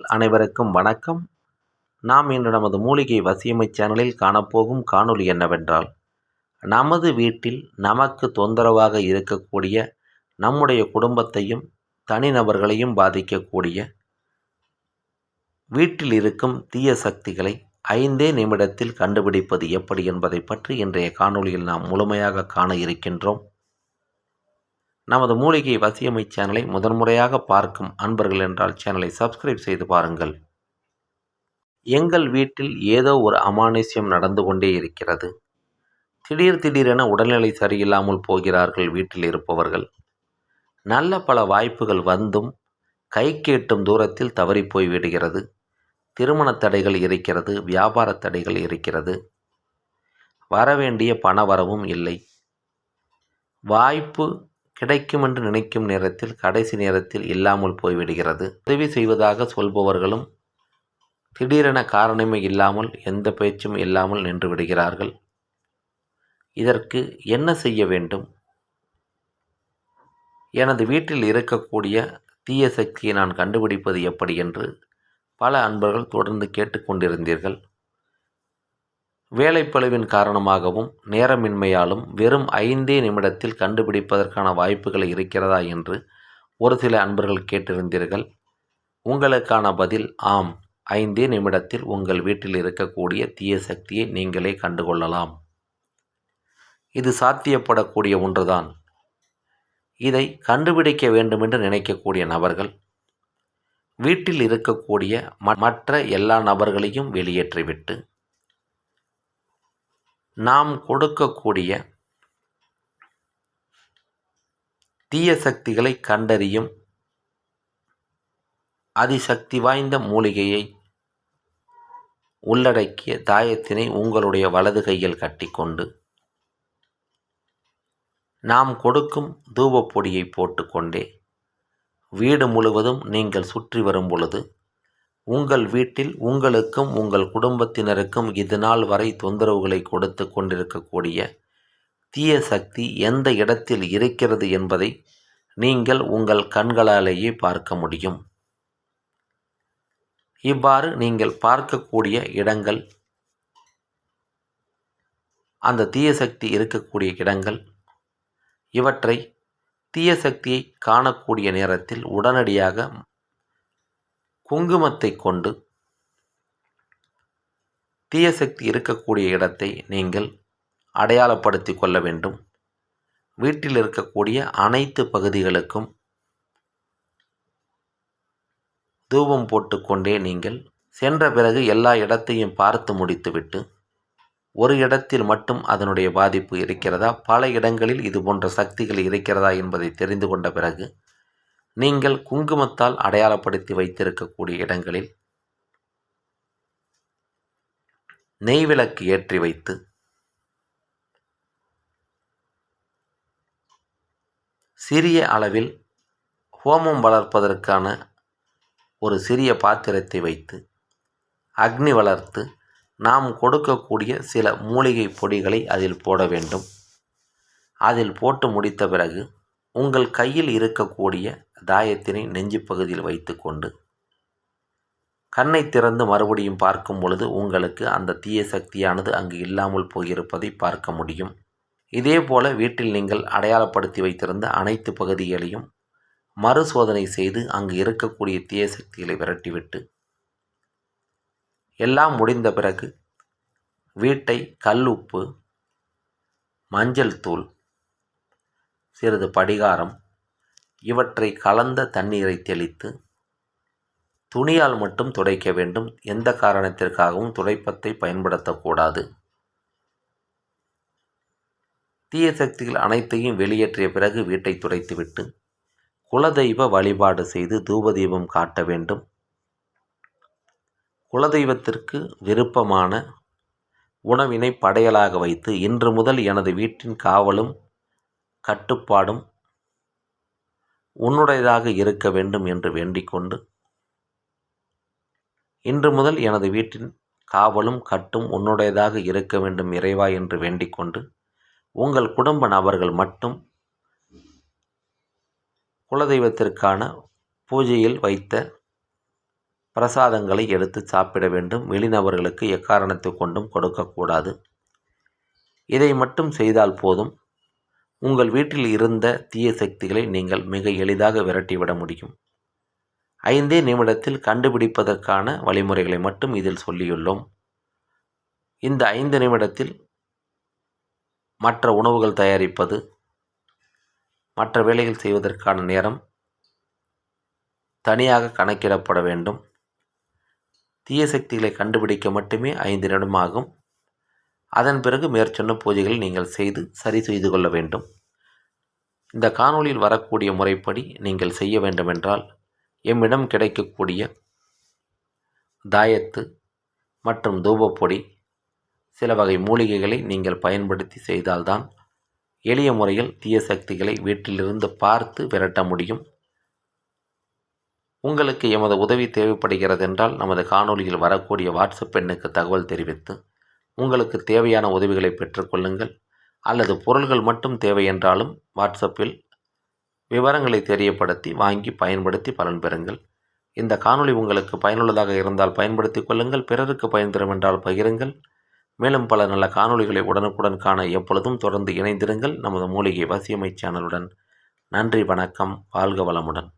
அனைவருக்கும் வணக்கம். நாம் இன்று நமது மூலிகை வசியமை சேனலில் காணப்போகும் காணொளி என்னவென்றால் நமது வீட்டில் நமக்கு தொந்தரவாக இருக்கக்கூடிய நம்முடைய குடும்பத்தையும் தனிநபர்களையும் பாதிக்கக்கூடிய வீட்டில் இருக்கும் தீய சக்திகளை ஐந்தே நிமிடத்தில் கண்டுபிடிப்பது எப்படி என்பதை பற்றி இன்றைய காணொளியில் நாம் முழுமையாக காண இருக்கின்றோம். நமது மூலிகை வசியமை சேனலை முதன்முறையாக பார்க்கும் அன்பர்கள் என்றால் சேனலை சப்ஸ்கிரைப் செய்து பாருங்கள். எங்கள் வீட்டில் ஏதோ ஒரு அமானுஷ்யம் நடந்து கொண்டே இருக்கிறது. திடீர் திடீரென உடல்நிலை சரியில்லாமல் போகிறார்கள் வீட்டில் இருப்பவர்கள். நல்ல பல வாய்ப்புகள் வந்தும் கை கேட்டும் தூரத்தில் தவறிப்போய் விடுகிறது. திருமண தடைகள் இருக்கிறது வியாபார தடைகள் இருக்கிறது. வரவேண்டிய பண வரவும் இல்லை. வாய்ப்பு கிடைக்கும் என்று நினைக்கும் நேரத்தில் கடைசி நேரத்தில் இல்லாமல் போய்விடுகிறது. உதவி செய்வதாக சொல்பவர்களும் திடீரென காரணமே இல்லாமல் எந்த பேச்சும் இல்லாமல் நின்று விடுகிறார்கள். இதற்கு என்ன செய்ய வேண்டும்? எனது வீட்டில் இருக்கக்கூடிய தீய சக்தியை நான் கண்டுபிடிப்பது எப்படி என்று பல அன்பர்கள் தொடர்ந்து கேட்டுக்கொண்டிருந்தீர்கள். வேலைப்பளுவின் காரணமாகவும் நேரமின்மையாலும் வெறும் ஐந்தே நிமிடத்தில் கண்டுபிடிப்பதற்கான வாய்ப்புகள் இருக்கிறதா என்று ஒரு சில அன்பர்கள் கேட்டிருந்தீர்கள். உங்களுக்கான பதில் ஆம் ஐந்தே நிமிடத்தில் உங்கள் வீட்டில் இருக்கக்கூடிய தீய சக்தியை நீங்களே கண்டுகொள்ளலாம். இது சாத்தியப்படக்கூடிய ஒன்றுதான். இதை கண்டுபிடிக்க வேண்டுமென்று நினைக்கக்கூடிய நபர்கள் வீட்டில் இருக்கக்கூடிய மற்ற எல்லா நபர்களையும் வெளியேற்றிவிட்டு நாம் கொடுக்கக்கூடிய தீய சக்திகளை கண்டறியும் அதிசக்தி வாய்ந்த மூலிகையை உள்ளடக்கிய தாயத்தினை உங்களுடைய வலது கையில் கட்டிக்கொண்டு நாம் கொடுக்கும் தூபப்பொடியை போட்டுக்கொண்டே வீடு முழுவதும் நீங்கள் சுற்றி வரும் பொழுது உங்கள் வீட்டில் உங்களுக்கும் உங்கள் குடும்பத்தினருக்கும் இதுநாள் வரை தொந்தரவுகளை கொடுத்து கொண்டிருக்கக்கூடிய தீய சக்தி எந்த இடத்தில் இருக்கிறது என்பதை நீங்கள் உங்கள் கண்களாலேயே பார்க்க முடியும். இவ்வாறு நீங்கள் பார்க்கக்கூடிய இடங்கள் அந்த தீய சக்தி இருக்கக்கூடிய இடங்கள் இவற்றை தீய சக்தியை காணக்கூடிய நேரத்தில் உடனடியாக குங்குமத்தை கொண்டு தீய சக்தி இருக்கக்கூடிய இடத்தை நீங்கள் அடையாளப்படுத்தி கொள்ள வேண்டும். வீட்டில் இருக்கக்கூடிய அனைத்து பகுதிகளுக்கும் தூபம் போட்டுக்கொண்டே நீங்கள் சென்ற பிறகு எல்லா இடத்தையும் பார்த்து முடித்துவிட்டு ஒரு இடத்தில் மட்டும் அதனுடைய பாதிப்பு இருக்கிறதா? பல இடங்களில் இது போன்ற சக்திகள் இருக்கிறதா என்பதை தெரிந்து கொண்ட பிறகு நீங்கள் குங்குமத்தால் அடையாளப்படுத்தி வைத்திருக்கக்கூடிய இடங்களில் நெய் விளக்கு ஏற்றி வைத்து சிறிய அளவில் ஹோமம் வளர்ப்பதற்கான ஒரு சிறிய பாத்திரத்தை வைத்து அக்னி வளர்த்து நாம் கொடுக்கக்கூடிய சில மூலிகை பொடிகளை அதில் போட வேண்டும். அதில் போட்டு முடித்த பிறகு உங்கள் கையில் இருக்கக்கூடிய தாயத்தினை நெஞ்சு பகுதியில் வைத்துக்கொண்டு கண்ணை திறந்து மறுபடியும் பார்க்கும் பொழுது உங்களுக்கு அந்த தீய சக்தியானது அங்கு இல்லாமல் போயிருப்பதை பார்க்க முடியும். இதே போல வீட்டில் நீங்கள் அடையாளப்படுத்தி வைத்திருந்த அனைத்து பகுதிகளையும் மறுசோதனை செய்து அங்கு இருக்கக்கூடிய தீய சக்திகளை விரட்டிவிட்டு எல்லாம் முடிந்த பிறகு வீட்டை கல் உப்பு மஞ்சள் தூள் சிறிது படிகாரம் இவற்றை கலந்த தண்ணீரை தெளித்து துணியால் மட்டும் துடைக்க வேண்டும். எந்த காரணத்திற்காகவும் துடைப்பத்தை பயன்படுத்தக்கூடாது. தீய சக்திகள் அனைத்தையும் வெளியேற்றிய பிறகு வீட்டை துடைத்துவிட்டு குலதெய்வ வழிபாடு செய்து தூபதீபம் காட்ட வேண்டும். குலதெய்வத்திற்கு விருப்பமான உணவினை படையலாக வைத்து இன்று முதல் எனது வீட்டின் காவலும் கட்டுப்பாடும் உன்னுடையதாக இருக்க வேண்டும் என்று வேண்டிக்கொண்டு இன்று முதல் எனது வீட்டின் காவலும் கட்டும் உன்னுடையதாக இருக்க வேண்டும் இறைவா என்று வேண்டிக்கொண்டு உங்கள் குடும்ப நபர்கள் மட்டும் குலதெய்வத்திற்கான பூஜையில் வைத்த பிரசாதங்களை எடுத்து சாப்பிட வேண்டும். வெளிநபர்களுக்கு எக்காரணத்தை கொண்டும் கொடுக்கக்கூடாது இதை மட்டும் செய்தால் போதும். உங்கள் வீட்டில் இருந்த தீய சக்திகளை நீங்கள் மிக எளிதாக விரட்டிவிட முடியும். ஐந்தே நிமிடத்தில் கண்டுபிடிப்பதற்கான வழிமுறைகளை மட்டும் இதில் சொல்லியுள்ளோம். இந்த ஐந்து நிமிடத்தில் மற்ற உணவுகள் தயாரிப்பது மற்ற வேலைகள் செய்வதற்கான நேரம் தனியாக கணக்கிடப்பட வேண்டும். தீய சக்திகளை கண்டுபிடிக்க மட்டுமே ஐந்து நிமிடமாகும் அதன் பிறகு மேற்சொன்ன பூஜைகளை நீங்கள் செய்து சரி செய்து கொள்ள வேண்டும். இந்த காணொளியில் வரக்கூடிய முறைப்படி நீங்கள் செய்ய வேண்டுமென்றால் எம்மிடம் கிடைக்கக்கூடிய தாயத்து மற்றும் தூபப்பொடி சில வகை மூலிகைகளை நீங்கள் பயன்படுத்தி செய்தால்தான் எளிய முறையில் தீய சக்திகளை வீட்டிலிருந்து பார்த்து விரட்ட முடியும். உங்களுக்கு எமது உதவி தேவைப்படுகிறது என்றால் நமது காணொளியில் வரக்கூடிய வாட்ஸ்அப் எண்ணுக்கு தகவல் தெரிவித்து உங்களுக்கு தேவையான உதவிகளை பெற்றுக்கொள்ளுங்கள் அல்லது பொருள்கள் மட்டும் தேவை என்றாலும் வாட்ஸ்அப்பில் விவரங்களை தெரியப்படுத்தி வாங்கி பயன்படுத்தி பலன் பெறுங்கள். இந்த காணொளி உங்களுக்கு பயனுள்ளதாக இருந்தால் பயன்படுத்தி கொள்ளுங்கள். பிறருக்கு பயன் தரும் என்றால் பகிருங்கள். மேலும் பல நல்ல காணொளிகளை உடனுக்குடன் காண எப்பொழுதும் தொடர்ந்து இணைந்திருங்கள். நமது மூலிகை வசியமை சேனலுடன் நன்றி வணக்கம். வாழ்க வளமுடன்.